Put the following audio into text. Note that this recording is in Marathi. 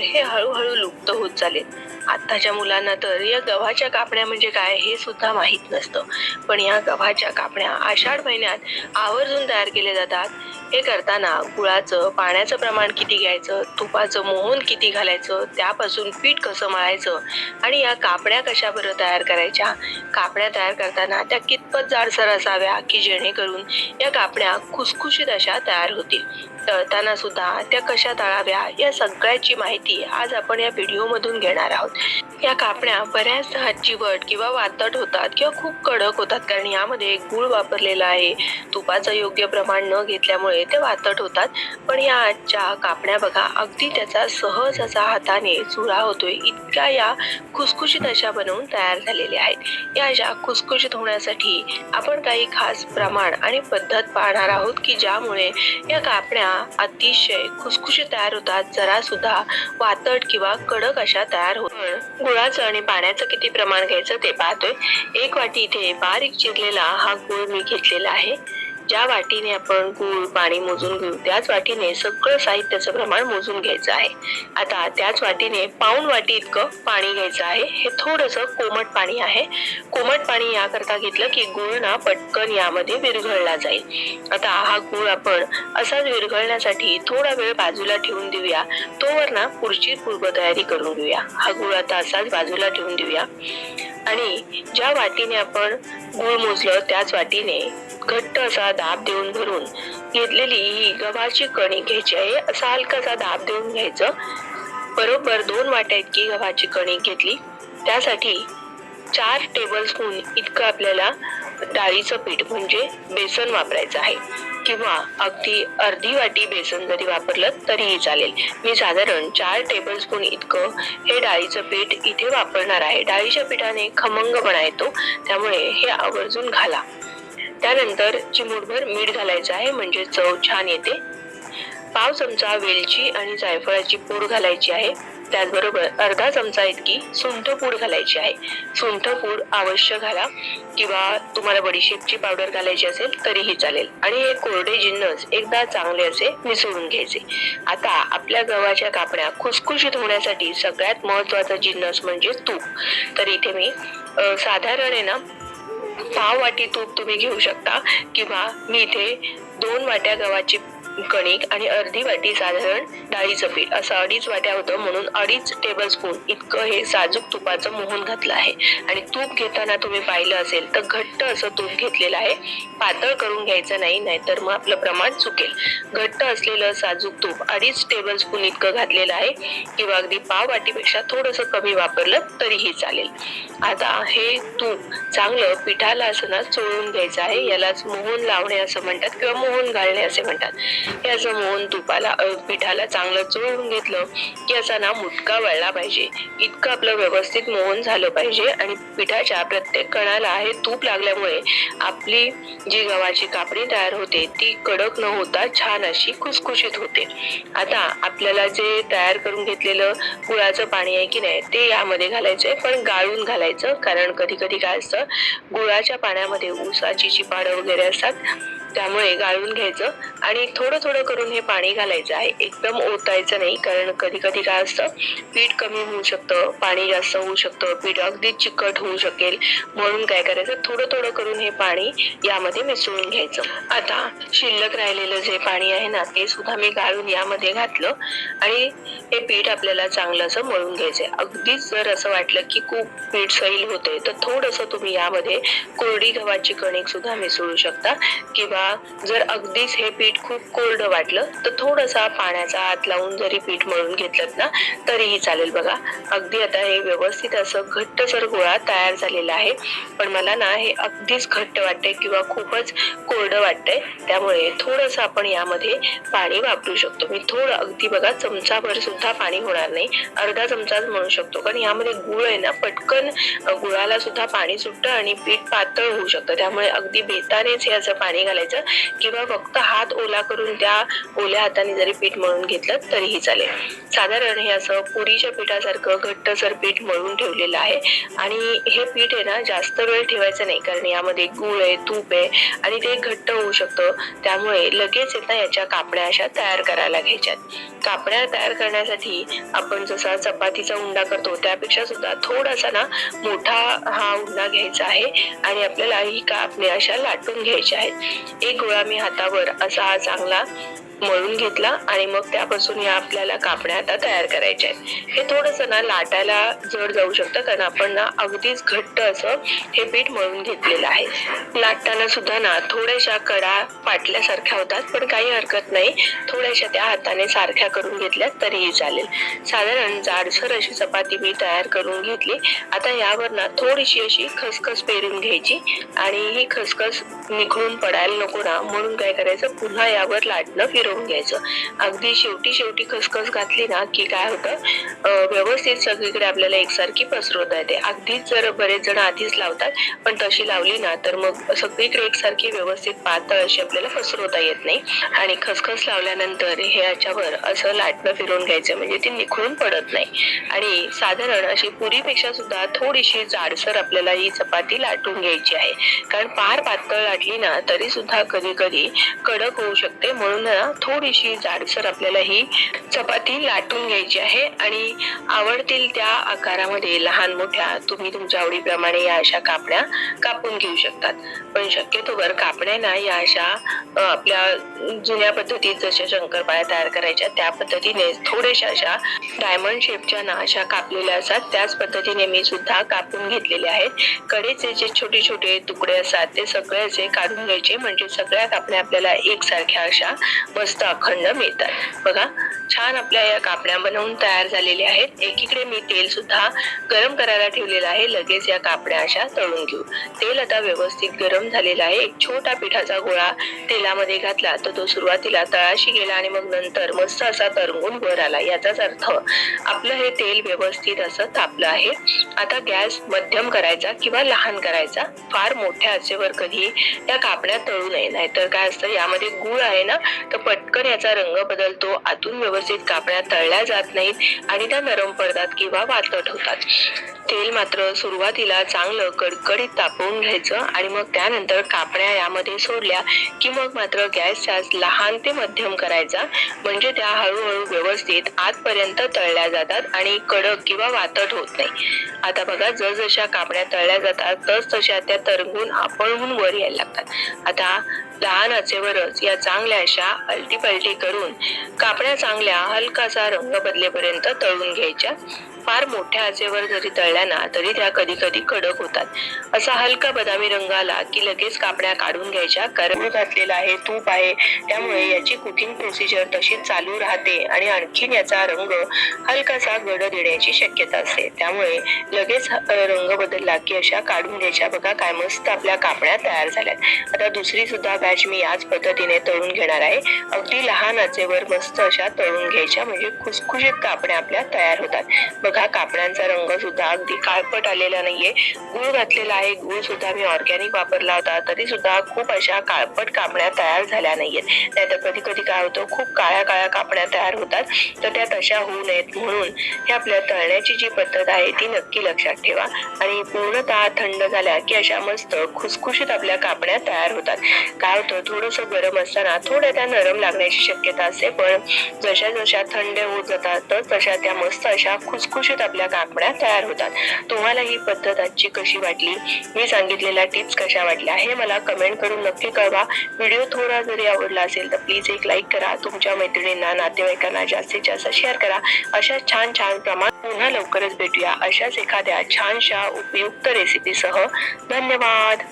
हे हळूहळू लुप्त होत चालेल. आत्ताच्या मुलांना तर या गव्हाच्या कापण्या म्हणजे काय हे सुद्धा माहीत नसतं. पण या गव्हाच्या कापण्या आषाढ महिन्यात आवर्जून तयार केल्या जातात. हे करताना गुळाचं पाण्याचं प्रमाण किती घ्यायचं तुपाचं मोहन किती घालायचं त्यापासून पीठ कसं मळायचं आणि या कापण्या कशा बरं तयार करायच्या? कापण्या तयार करताना त्या कितपत जाडसर असाव्या की जेणेकरून या कापण्या खुसखुशीत अशा तयार होतील? तळताना सुद्धा त्या कशा तळाव्या या सगळ्याची माहिती आज आपण या व्हिडिओमधून घेणार आहोत. या कापण्या बऱ्याचदा चिवट किंवा वातट होतात किंवा खूप कडक होतात. कारण यामध्ये गूळ वापरलेला आहे. तुपाचं योग्य प्रमाण न घेतल्यामुळे ते वातट होतात. पण या आजच्या कापण्या बघा अगदी त्याचा सहज असा हाताने चुरा होतोय. इतक्या या खुसखुशीत अशा बनवून तयार झालेल्या आहेत. या अशा खुसखुशीत होण्यासाठी आपण काही खास प्रमाण आणि पद्धत पाहणार आहोत की ज्यामुळे या कापण्या अतिशय खुसखुशीत तयार होतात. जरा सुद्धा वातट किंवा कडक अशा तयार होतात आपण गुळाचं आणि पाण्याचं किती प्रमाण घ्यायचं ते पाहतोय. एक वाटी इथे बारीक चिरलेला हा गुळ मी घेतलेला आहे. ज्या वाटीने आपण गूळ पाणी मोजून घेऊ त्याच वाटीने सगळं साहित्याचं प्रमाण मोजून घ्यायचं आहे. आता त्याच वाटीने पाऊण वाटी इतकं पाणी घ्यायचं आहे. हे थोडंसं कोमट पाणी आहे. कोमट पाणी याकरता घेतलं की गुळ ना पटकन यामध्ये विरघळला जाईल. आता हा गुळ आपण असाच विरघळण्यासाठी थोडा वेळ बाजूला ठेवून देऊया. तोवर ना पुढची पूर्वतयारी करून घेऊया. हा गुळ आता असाच बाजूला ठेवून देऊया. आणि ज्या वाटीने आपण गुळ मोजलं त्याच वाटीने घट्ट असा दाब देऊन भरून घेतलेली ही गव्हाची कणी घ्यायची आहे. असा हलकासा दाब देऊन घ्यायचं. बरोबर दोन वाट्या इतकी गव्हाची कणिक घेतली. त्यासाठी चार टेबल स्पून इतकं आपल्याला डाळीचं पीठ म्हणजे बेसन वापरायचं आहे. किंवा अगदी अर्धी वाटी बेसन जरी वापरलं तरीही चालेल. मी साधारण चार टेबल स्पून इतकं हे डाळीचं पीठ इथे वापरणार आहे. डाळीच्या पिठाने खमंगपणा येतो त्यामुळे हे आवर्जून घाला. त्यानंतर चिमूटभर मीठ घालायचं आहे म्हणजे चव छान येते. पाव चमचा वेलची आणि जायफळाची पूड घालायची आहे. त्याचबरोबर अर्धा चमचा इतकी सुंठ पूड घालायची आहे. सुंठ पूड अवश्य घाला किंवा तुम्हाला बडीशेपची पावडर घालायची असेल तरीही चालेल. आणि हे कोरडे जिन्नस एकदा चांगले असे मिसळून घ्यायचे. आता आपल्या गव्हाच्या कापण्या खुसखुशीत होण्यासाठी सगळ्यात महत्त्वाचा जिन्नस म्हणजे तूप. तर इथे मी साधारण आहे ना पाव वाटी तूप तुम्ही घेऊ शकता? किंवा मी इथे दोन वाट्या गव्हाची कणिक आणि अर्धी वाटी साधारण डाळीचं पीठ. असं अडीच वाट्या होतं म्हणून अडीच टेबल स्पून इतकं हे साजूक तुपाचं मोहन घातलं आहे. आणि तूप घेताना तुम्ही पाहिलं असेल तर घट्ट असं तूप घेतलेलं आहे. पातळ करून घ्यायचं नाही नाहीतर मग आपलं प्रमाण चुकेल. घट्ट असलेलं साजूक तूप अडीच टेबल स्पून इतकं घातलेलं आहे. किंवा अगदी पाव वाटीपेक्षा थोडंसं कमी वापरलं तरीही चालेल. आता हे तूप चांगलं पिठाला असं ना चोळून घ्यायचं आहे. यालाच मोहन लावणे असं म्हणतात किंवा मोहन घालणे असे म्हणतात. हे असं मोहन तुपाला पिठाला चांगलं चोळून घेतलं की असा ना मुटका वळला पाहिजे. इतकं आपलं व्यवस्थित मोहन झालं पाहिजे आणि पिठाच्या प्रत्येक कणाला हे तूप लागल्यामुळे आपली जी गव्हाची कापणी तयार होते ती कडक न होता छान अशी खुसखुशीत होते. आता आपल्याला जे तयार करून घेतलेलं गुळाचं पाणी आहे की नाही ते यामध्ये घालायचंय पण गाळून घालायचं कारण कधी कधी काय असतं गुळाच्या पाण्यामध्ये ऊसाची पानं वगैरे असतात त्यामुळे गाळून घ्यायचं आणि थोडं थोडं करून हे पाणी घालायचं आहे. एकदम ओतायचं नाही कारण कधी कधी काय असतं पीठ कमी होऊ शकतं पाणी जास्त होऊ शकतं पीठ अगदी चिकट होऊ शकेल. म्हणून काय करायचं थोडं थोडं करून हे पाणी यामध्ये मिसळून घ्यायचं. आता शिल्लक राहिलेलं जे पाणी आहे ना ते सुद्धा मी गाळून यामध्ये घातलं आणि हे पीठ आपल्याला चांगलं असं मळून घ्यायचंय. अगदीच जर असं वाटलं की खूप पीठ सैल होते तर थोडंसं तुम्ही यामध्ये कोरडी गव्हाची कणिक सुद्धा मिसळू शकता किंवा जर अगदीच हे पीठ खूप कोरडं वाटलं तर थोडंसा पाण्याचा हात लावून जरी पीठ मळून घेतलं ना तरीही चालेल बघा. अगदी आता हे व्यवस्थित असं घट्टसर गोळा तयार झालेला आहे पण मला ना हे अगदीच घट्ट वाटतंय किंवा खूपच कोरडं वाटतंय त्यामुळे थोडंसं आपण यामध्ये पाणी वापरू शकतो. मी थोडं अगदी बघा चमचाभर सुद्धा पाणी होणार नाही. अर्धा चमचाच म्हणू शकतो कारण यामध्ये गुळ आहे ना पटकन गुळाला सुद्धा पाणी सुटतं आणि पीठ पातळ होऊ शकतं. त्यामुळे अगदी बेतानेच हे असं पाणी घालायचं. करायचं. किंवा फक्त हात ओला करून त्या ओल्या हाताने जरी पीठ मळून घेतलं तरीही चालेल. साधारण हे असं पुरीच्या पिठासारखं घट्टसर पीठ मळून ठेवलेलं आहे. आणि हे पीठ आहे ना जास्त वेळ ठेवायचं नाही कारण यामध्ये गूळ आहे तूप आहे आणि ते घट्ट होऊ शकतं. त्यामुळे लगेच येत याच्या कापड्या अशा तयार करायला घ्यायच्यात. कापड्या तयार करण्यासाठी आपण जसा चपातीचा उंडा करतो त्यापेक्षा सुद्धा थोडासा ना मोठा हा उंडा घ्यायचा आहे. आणि आपल्याला ही कापण्या अशा लाटून घ्यायच्या आहेत. एक गोळा मी हातावर असा हा चांगला मळून घेतला आणि मग त्यापासून या आपल्याला कापण्या आता तयार करायच्या आहेत. हे थोडस ना लाटायला जड जाऊ शकतं कारण आपण ना अगदीच घट्ट असं हे पीठ मळून घेतलेलं आहे. लाटताना सुद्धा ना थोड्याशा कडा पाटल्यासारख्या होतात पण काही हरकत नाही. थोड्याशा त्या हाताने सारख्या करून घेतल्या तरीही चालेल. साधारण जाडसर अशी चपाती मी तयार करून घेतली. आता यावर ना थोडीशी अशी खसखस पेरून घ्यायची आणि ही खसखस निघून पडायला नको ना. म्हणून काय करायचं पुन्हा यावर लाटणं ठेवून घ्यायचं. अगदी शेवटी शेवटी खसखस घातली ना की काय होतं? व्यवस्थित सगळीकडे आपल्याला एकसारखी पसरवता येते. अगदीच जर बरेच जण आधीच लावतात पण तशी लावली ना तर मग सगळीकडे एकसारखी व्यवस्थित पातळ अशी आपल्याला पसरवता येत नाही. आणि खसखस लावल्यानंतर हे याच्यावर असं लाटणं फिरून घ्यायचं म्हणजे ती निखळून पडत नाही. आणि साधारण अशी पुरीपेक्षा सुद्धा थोडीशी जाडसर आपल्याला ही चपाती लाटून घ्यायची आहे. कारण फार पातळ लाटली ना तरी सुद्धा कधी कधी कडक होऊ शकते. म्हणून थोडीशी जाडसर आपल्याला ही चपाती लाटून घ्यायची आहे. आणि आवडतील त्या आकारामध्ये लहान मोठ्या तुम्ही तुमच्या आवडीप्रमाणे या अशा कापण्या कापून घेऊ शकतात. पण शक्यतोवर कापण्यांना या अशा आपल्या जुन्या पद्धतीत जशा शंकरपाळ्या तयार करायच्या त्या पद्धतीने थोड्याशा अशा डायमंड शेपच्या ना अशा कापलेल्या असतात. त्याच पद्धतीने मी सुद्धा कापून घेतलेले आहेत. कडेचे जे छोटे छोटे तुकडे असतात ते सगळे काढून घ्यायचे. म्हणजे सगळ्या कापण्या आपल्याला एकसारख्या अशा मस्त अखंड मिळतात. बघा छान आपल्या या कापण्या बनवून तयार झालेल्या आहेत. एकीकडे मी तेल सुद्धा गरम करायला ठेवलेलं आहे. लगेच या कापड्या अशा तळून घेऊ. तेल आता व्यवस्थित गरम झालेलं आहे. एक छोटा पिठाचा गोळा तेलामध्ये घातला तर तो सुरुवातीला तळाशी गेला आणि मग नंतर मस्त असा तरंगून वर आला. याचाच अर्थ आपलं हे तेल व्यवस्थित असं तापलं आहे. आता गॅस मध्यम करायचा किंवा लहान करायचा. फार मोठ्या आचेवर कधी या कापण्या तळू नये. नाहीतर काय असतं यामध्ये गुळ आहे ना तर पटकन याचा रंग बदलतो. आतून व्यवस्थित कापड्या तळल्या जात नाहीत आणि त्या नरम पडतात किंवा वातट होतात तेल मात्र सुरुवातीला चांगलं कडकडीत तापवून घ्यायचं आणि मग त्यानंतर कापण्या यामध्ये सोडल्या की मग मात्र गॅसचा लहान ते मध्यम करायचा. म्हणजे त्या हळूहळू व्यवस्थित आतपर्यंत तळल्या जातात आणि कडक किंवा वातट होत नाही. आता बघा जसजशा कापण्या तळल्या जातात तस तशा त्या तरंगून आपळहून वर यायला लागतात. आता लहान असेवरच या चांगल्या अशा अलटी पलटी करून कापड्या चांगल्या हलकासा रंग बदलेपर्यंत तळून घ्यायच्या. फार मोठ्या आचेवर जरी तळल्या ना तरी त्या कधी कधी कडक होतात. असा हलका बदामी रंग आला की लगेच कापड्या काढून घ्यायच्या. कारण घातलेला आहे तूप आहे. त्यामुळे याची कुकिंग प्रोसिजर तशी चालू राहते आणि आणखीन याचा रंग हलकासा गड देण्याची शक्यता असते. त्यामुळे लगेच रंग बदलला की अशा काढून घ्यायच्या. बघा काय मस्त आपल्या कापड्या तयार झाल्यात. आता दुसरी सुद्धा बॅच मी याच पद्धतीने तळून घेणार आहे. अगदी लहान आचेवर मस्त अशा तळून घ्यायच्या. म्हणजे खुसखुशीत कापड्या आपल्या तयार होतात. बघा कापड्यांचा रंग सुद्धा अगदी काळपट आलेला नाहीये. गुळ घातलेला आहे गुळ सुद्धा मी ऑर्गॅनिक वापरला होता. तरी सुद्धा खूप अशा काळपट कापड्या तयार झाल्या नाहीयेत. नाहीतर कधी कधी काय होतं खूप काळ्या काळ्या कापड्या तयार होतात. तर त्या तशा होऊ नयेत. म्हणून हे आपल्या तळण्याची जी पद्धत आहे ती नक्की लक्षात ठेवा. आणि पूर्णतः थंड झाल्या की अशा मस्त खुसखुशीत आपल्या कापड्या तयार होतात. काय होतं थोडस गरम असताना थोड्या त्या नरम लागण्याची शक्यता असते. पण जशा जशा थंड होत जातात तर तशा त्या मस्त अशा खुसखुशीत आपल्या कापड्या तयार होतात. तुम्हाला ही पद्धत आजची कशी वाटली? मी सांगितलेल्या टिप्स कशा वाटल्या हे मला कमेंट करून नक्की कळवा. व्हिडिओ थोडा जरी आवडला असेल तर प्लीज एक लाईक करा. तुमच्या मैत्रिणींना नातेवाईकांना जास्तीत जास्त शेअर करा. अशा छान छान प्रमाण पुन्हा लवकरच भेटूया. अशाच एखाद्या छानशा उपयुक्त रेसिपीसह धन्यवाद!